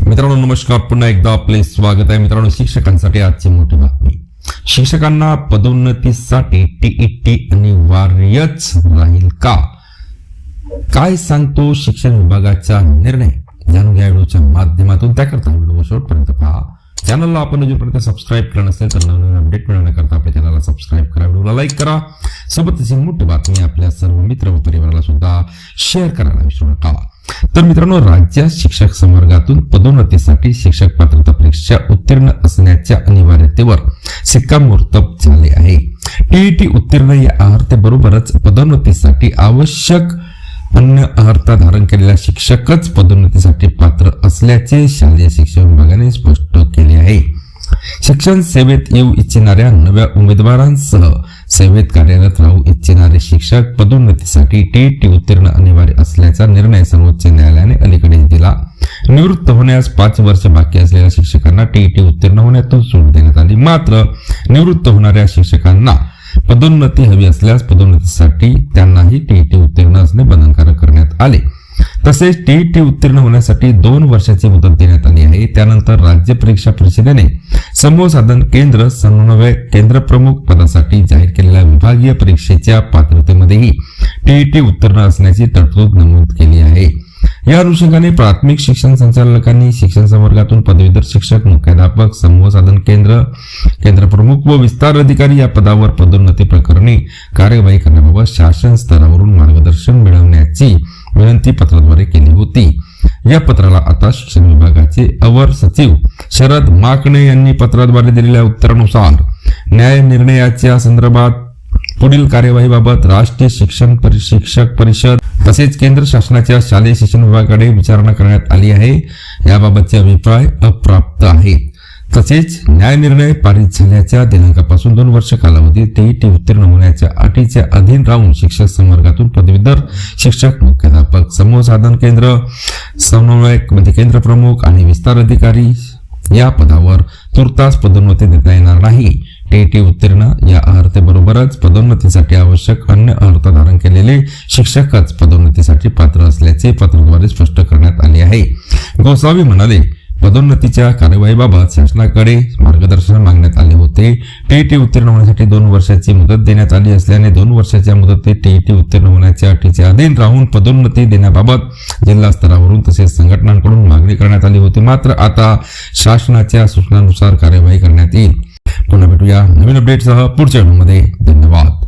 मित्रांनो नमस्कार. पुन्हा एकदा आपले स्वागत आहे. मित्रांनो शिक्षकांसाठी आजची मोठी बातमी. शिक्षकांना पदोन्नतीसाठी टीईटी अनिवार्यच राहील का? काय सांगतो शिक्षण विभागाचा निर्णय? जाणून घ्या व्हिडिओच्या माध्यमातून. त्याकरता व्हिडिओ शेवटपर्यंत पहा. चॅनलला आपण अजूनपर्यंत सबस्क्राईब केलं नसेल तर नवीन अपडेट मिळवण्याकरता आपल्या चॅनलला सबस्क्राईब करा. व्हिडिओला लाईक करा. सोबतच ही मोठी बातमी आपल्या सर्व मित्र व परिवाराला सुद्धा शेअर करायला विसरू नका. तर मित्रांनो राज्यात शिक्षक संवर्गातून पदोन्नतीसाठी शिक्षक पात्रता परीक्षा उत्तीर्ण असण्याच्या अनिवार्यतेवर शिक्कामोर्तब झाले आहे. टीईटी उत्तीर्ण या अर्हतेबरोबरच पदोन्नतीसाठी आवश्यक अन्य अर्हता धारण केलेला शिक्षकच पदोन्नतीसाठी पात्र असल्याचे शालेय शिक्षण विभागाने स्पष्ट केले आहे. शिक्षण सेवेत येऊ इच्छिणाऱ्या नव्या उमेदवारांसह सेवेत कार्यरत राहू इच्छिणारे शिक्षक पदोन्नतीसाठी टीईटी उत्तीर्ण अनिवार्य असल्याचा निर्णय सर्वोच्च न्यायालयाने अलीकडेच दिला. निवृत्त होण्यास पाच वर्ष बाकी असलेल्या शिक्षकांना टीईटी उत्तीर्ण होण्यातून सूट देण्यात आली. मात्र निवृत्त होणाऱ्या शिक्षकांना पदोन्नती हवी असल्यास पदोन्नतीसाठी त्यांनाही टीईटी उत्तीर्ण असणे बंधनकारक करण्यात आले. तसेच टीईटी उत्तीर्ण होण्यासाठी दोन वर्षाची मुदत देण्यात आली आहे. त्यानंतर राज्य परीक्षा परिषदेने समूह साधन केंद्र समन्वय केंद्र प्रमुख पदासाठी जाहीर केलेल्या विभागीय परीक्षेच्या पात्रतेमध्येही टीईटी उत्तीर्ण असण्याची तरतूद नमूद केली आहे. या अनुषंगाने प्राथमिक शिक्षण संचालकांनी शिक्षण संवर्गातून पदवीधर शिक्षक मुख्याध्यापक समूह साधन केंद्र केंद्र प्रमुख व विस्तार अधिकारी या पदावर पदोन्नती प्रकरणी कार्यवाही करण्याबाबत शासन स्तरावरून मार्गदर्शन मिळवण्याची विनंती पत्राद्वारे केली होती. या पत्राला आता शिक्षण विभागाचे अवर सचिव शरद माकणे यांनी पत्राद्वारे दिलेल्या उत्तरानुसार न्याय निर्णयाच्या संदर्भात पुढील कार्यवाहीबाबत राष्ट्रीय शिक्षण शिक्षक परिषद तसेच केंद्र शासनाच्या शालेय शिक्षण विभागाकडे विचारणा करण्यात आली आहे. याबाबतचे अभिप्राय अप्राप्त आहेत. तसेच न्याय निर्णय पारित झाल्याच्या दिनांकापासून दोन वर्ष कालावधीत तेईटी उत्तीर्ण होण्याच्या अटीच्या अधीन राहून शिक्षक संवर्गातून पदवीधर शिक्षक मुख्याध्यापक समूह साधन केंद्र समन्वयक म्हणजे केंद्र प्रमुख आणि विस्तार अधिकारी या पदावर तुर्तास पदोन्नती देता येणार नाही. टीईटी उत्तीर्ण या अर्हतेबरोबरच पदोन्नतीसाठी आवश्यक अन्य अर्थ धारण केलेले शिक्षकच पदोन्नतीसाठी पात्र असल्याचे पत्राद्वारे स्पष्ट करण्यात आले आहे. गोसावी म्हणाले पदोन्नतीच्या कार्यवाहीबाबत शासनाकडे मार्गदर्शन मागण्यात आले होते. टीईटी उत्तीर्ण होण्यासाठी दोन वर्षाची मुदत देण्यात आली असल्याने दोन वर्षाच्या मुदतीत टीईटी उत्तीर्ण होण्याच्या अटीच्या अधीन राहून पदोन्नती देण्याबाबत जिल्हा स्तरावरून तसेच संघटनांकडून मागणी करण्यात आली होती. मात्र आता शासनाच्या सूचनानुसार कार्यवाही करण्यात येईल. पुन्हा भेटूया नवीन अपडेटसह पुढच्या व्हिडिओमध्ये. धन्यवाद.